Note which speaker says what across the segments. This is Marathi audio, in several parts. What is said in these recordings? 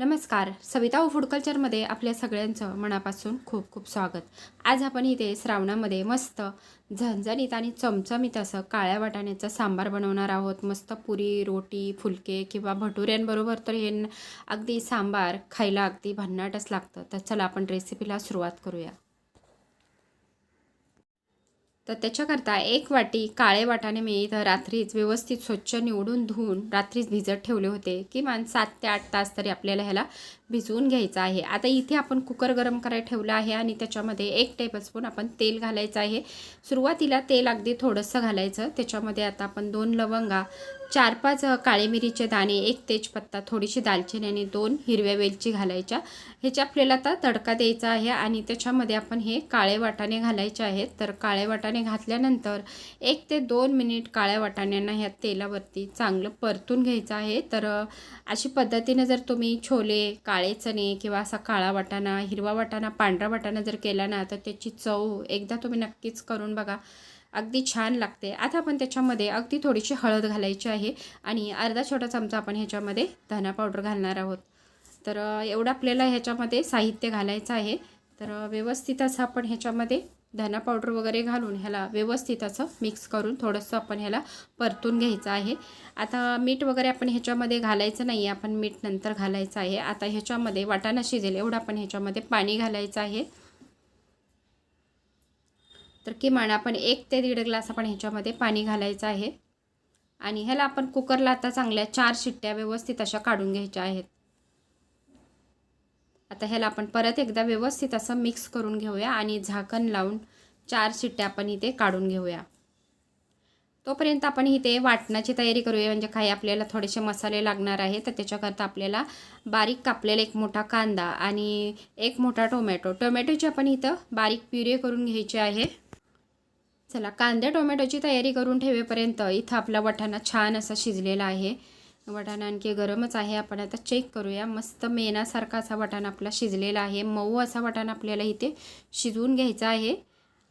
Speaker 1: नमस्कार. सविता फूड कल्चरमध्ये आपल्या सगळ्यांचं मनापासून खूप खूप स्वागत. आज आपण इथे श्रावणामध्ये मस्त झणझणीत आणि चमचमीत असं काळ्या वाटाण्याचं सांबार बनवणार आहोत. मस्त पुरी रोटी फुलके किंवा भटुऱ्यांबरोबर तर हे अगदी सांबार खायला अगदी भन्नाटच लागतं. तर चला आपण रेसिपीला सुरुवात करूया. तर त्याच्याकरता एक वाटी काळे वाटाणे मी इथं रात्रीच व्यवस्थित स्वच्छ निवडून धुवून रात्रीच भिजत ठेवले होते. किमान सात ते आठ तास तरी आपल्याला ह्याला भिजवून घ्यायचं आहे. आता इथे आपण कुकर गरम करायला ठेवलं आहे आणि त्याच्यामध्ये एक टेबलस्पून आपण तेल घालायचं आहे. सुरुवातीला तेल अगदी थोडंसं घालायचं. त्याच्यामध्ये आता आपण दोन लवंगा चार पाच काळी काळे मिरीचे दाणे एक तेजपत्ता थोडीशी दालचिनी आणि दोन हिरव्या वेलची घालायच्या. ह्याच्या आपल्याला आता तडका द्यायचा आहे आणि त्याच्यामध्ये आपण हे काळे वाटाणे घालायचे आहेत. तर काळे वाटाणे घातल्यानंतर एक ते दोन मिनिट काळ्या वाटाण्यांना ह्या तेलावरती चांगलं परतून घ्यायचं आहे. तर अशी पद्धतीने जर तुम्ही छोले काळे काळे चणे किंवा असा काळा वाटाणा हिरवा वाटाणा पांढरा वाटाणा जर केला ना तर त्याची चव एकदा तुम्ही नक्कीच करून बघा. अगदी छान लागते. आता आपण त्याच्यामध्ये अगदी थोडीशी हळद घालायची आहे आणि अर्धा छोटा चमचा आपण ह्याच्यामध्ये धना पावडर घालणार आहोत. तर एवढं आपल्याला ह्याच्यामध्ये साहित्य घालायचं आहे. तर व्यवस्थित असं आपण ह्याच्यामध्ये धना पावडर वगैरे घालून ह्याला व्यवस्थित असं मिक्स करून थोडंसं आपण ह्याला परतून घ्यायचं आहे. आता मीठ वगैरे आपण ह्याच्यामध्ये घालायचं नाही आपण मीठ नंतर घालायचं आहे. आता ह्याच्यामध्ये वाटाणा शिजेल एवढं आपण ह्याच्यामध्ये पाणी घालायचं आहे. तर किमान आपण एक ते दीड ग्लास आपण ह्याच्यामध्ये पाणी घालायचं आहे. आणि ह्याला आपण कुकरला आता चांगल्या चार शिट्ट्या व्यवस्थित अशा काढून घ्यायच्या आहेत. आता ह्याला आपण परत एकदा व्यवस्थित असं मिक्स करून घेऊया आणि झाकण लावून चार शिट्ट्या आपण इथे काढून घेऊया. तोपर्यंत आपण इथे वाटणाची तयारी करूया म्हणजे काही आपल्याला थोडेसे मसाले लागणार आहे तर त्याच्याकरता आपल्याला बारीक कापलेला एक मोठा कांदा आणि एक मोठा टोमॅटो. टोमॅटोची आपण इथं बारीक प्युरे करून घ्यायची आहे. चला कांदे टोमॅटोची तयारी करून ठेवेपर्यंत इथं आपला वटाणा छान असा शिजलेला आहे. वटाणा आणखी गरमच आहे. आपण आता चेक करूया. मस्त मेनासारखा असा वटाणा आपला शिजलेला आहे. मऊ असा वटाणा आपल्याला इथे शिजवून घ्यायचा आहे.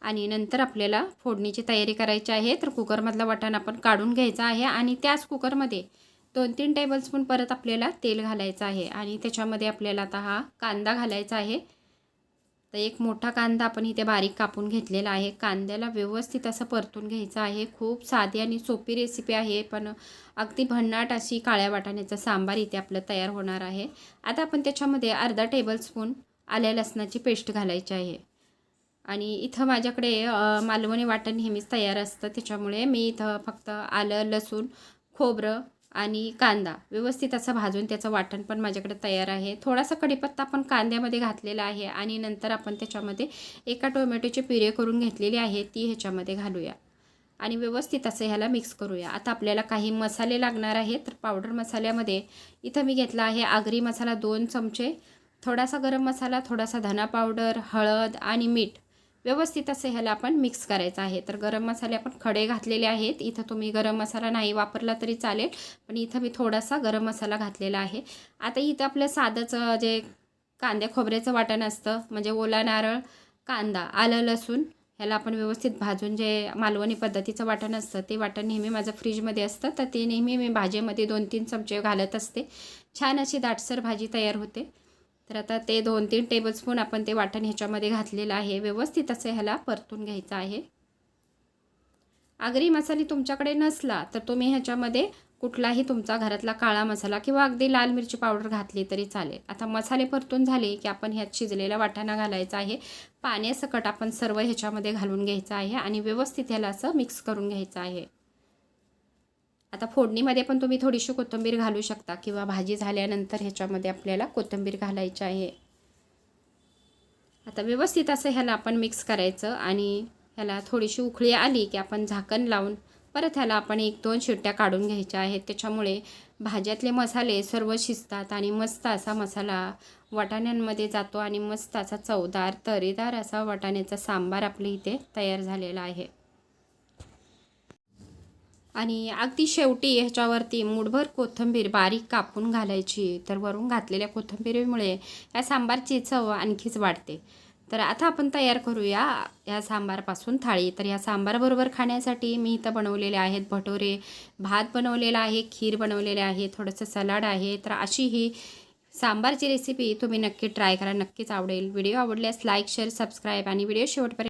Speaker 1: आणि नंतर आपल्याला फोडणीची तयारी करायची आहे. तर कुकरमधला वटाणा आपण काढून घ्यायचा आहे. आणि त्याच कुकरमध्ये दोन तीन टेबलस्पून परत आपल्याला तेल घालायचं आहे. आणि त्याच्यामध्ये आपल्याला आता हा कांदा घालायचा आहे. तर एक मोठा कांदा आपण इथे बारीक कापून घेतलेला आहे. कांद्याला व्यवस्थित असं परतून घ्यायचं आहे. खूप साधी आणि सोपी रेसिपी आहे पण अगदी भन्नाट अशी काळ्या वाटाण्याचा सांबार इथे आपलं तयार होणार आहे. आता आपण त्याच्यामध्ये अर्धा टेबलस्पून आल्या लसणाची पेस्ट घालायची आहे. आणि इथं माझ्याकडे मालवणी वाटण नेहमीच तयार असतं. त्याच्यामुळे मी इथं फक्त आलं लसूण खोबरं आणि कांदा. व्यवस्थित असं भाजून त्याचं वाटण पण माझ्याकडे तयार आहे. थोडासा कढीपत्ता आपण कांद्यामध्ये घातलेला आहे आणि नंतर आपण त्याच्यामध्ये एका टोमॅटोची पिरे करून घेतलेली आहे ती ह्याच्यामध्ये घालूया. आणि व्यवस्थित असं ह्याला मिक्स करूया. आता आपल्याला काही मसाले लागणार आहेत तर पावडर मसाल्यामध्ये इथं मी घेतला आहे आगरी मसाला दोन चमचे थोडासा गरम मसाला थोडासा धना पावडर हळद आणि मीठ. व्यवस्थित असं ह्याला आपण मिक्स करायचं आहे. तर गरम मसाले आपण खडे घातलेले आहेत. इथं तुम्ही गरम मसाला नाही वापरला तरी चालेल पण इथं मी थोडासा गरम मसाला घातलेला आहे. आता इथं आपलं साधंचं जे कांद्या खोबऱ्याचं वाटण असतं म्हणजे ओला नारळ कांदा आलं लसूण ह्याला आपण व्यवस्थित भाजून जे मालवणी पद्धतीचं वाटण असतं ते वाटण नेहमी माझं फ्रीजमध्ये असतं. तर ते नेहमी मी भाजीमध्ये दोन तीन चमचे घालत असते. छान अशी दाटसर भाजी तयार होते. तर आता ते दोन तीन टेबलस्पून आपण ते वाटण ह्याच्यामध्ये घातलेलं आहे. व्यवस्थित असं ह्याला परतून घ्यायचं आहे. आगरी मसाले तुमच्याकडे नसला तर तुम्ही ह्याच्यामध्ये कुठलाही तुमचा घरातला काळा मसाला किंवा अगदी लाल मिरची पावडर घातली तरी चालेल. आता मसाले परतून झाले की आपण ह्यात शिजलेला वाटाणा घालायचा आहे. पाण्यासकट आपण सर्व ह्याच्यामध्ये घालून घ्यायचं आहे आणि व्यवस्थित ह्याला असं मिक्स करून घ्यायचं आहे. आता फोडणीमध्ये पण तुम्ही थोडीशी कोथिंबीर घालू शकता किंवा भाजी झाल्यानंतर ह्याच्यामध्ये आपल्याला कोथिंबीर घालायची आहे. आता व्यवस्थित असं ह्याला आपण मिक्स करायचं आणि ह्याला थोडीशी उखळी आली की आपण झाकण लावून परत ह्याला आपण एक दोन शिट्ट्या काढून घ्यायच्या आहेत. त्याच्यामुळे भाज्यातले मसाले सर्व शिजतात आणि मस्त असा मसाला वाटाण्यांमध्ये जातो आणि मस्त असा चवदार तरीदार असा वाटाण्याचा सांबार आपल्या इथे तयार झालेला आहे. आणि अगदी शेवटी ह्याच्यावरती मुठभर कोथिंबीर बारीक कापून घालायची. तर वरून घातलेल्या कोथिंबीरीमुळे या सांबारची चव आणखीच वाढते. तर आता आपण तयार करूया या सांबारपासून थाळी. तर या सांबारबरोबर खाण्यासाठी मी इथं बनवलेले आहेत भटोरे भात बनवलेला आहे खीर बनवलेले आहे थोडंसं सलाड आहे. तर अशी ही सांबारची रेसिपी तुम्ही नक्की ट्राय करा नक्कीच आवडेल. व्हिडिओ आवडल्यास लाईक शेअर सबस्क्राईब आणि व्हिडिओ शेवटपर्यंत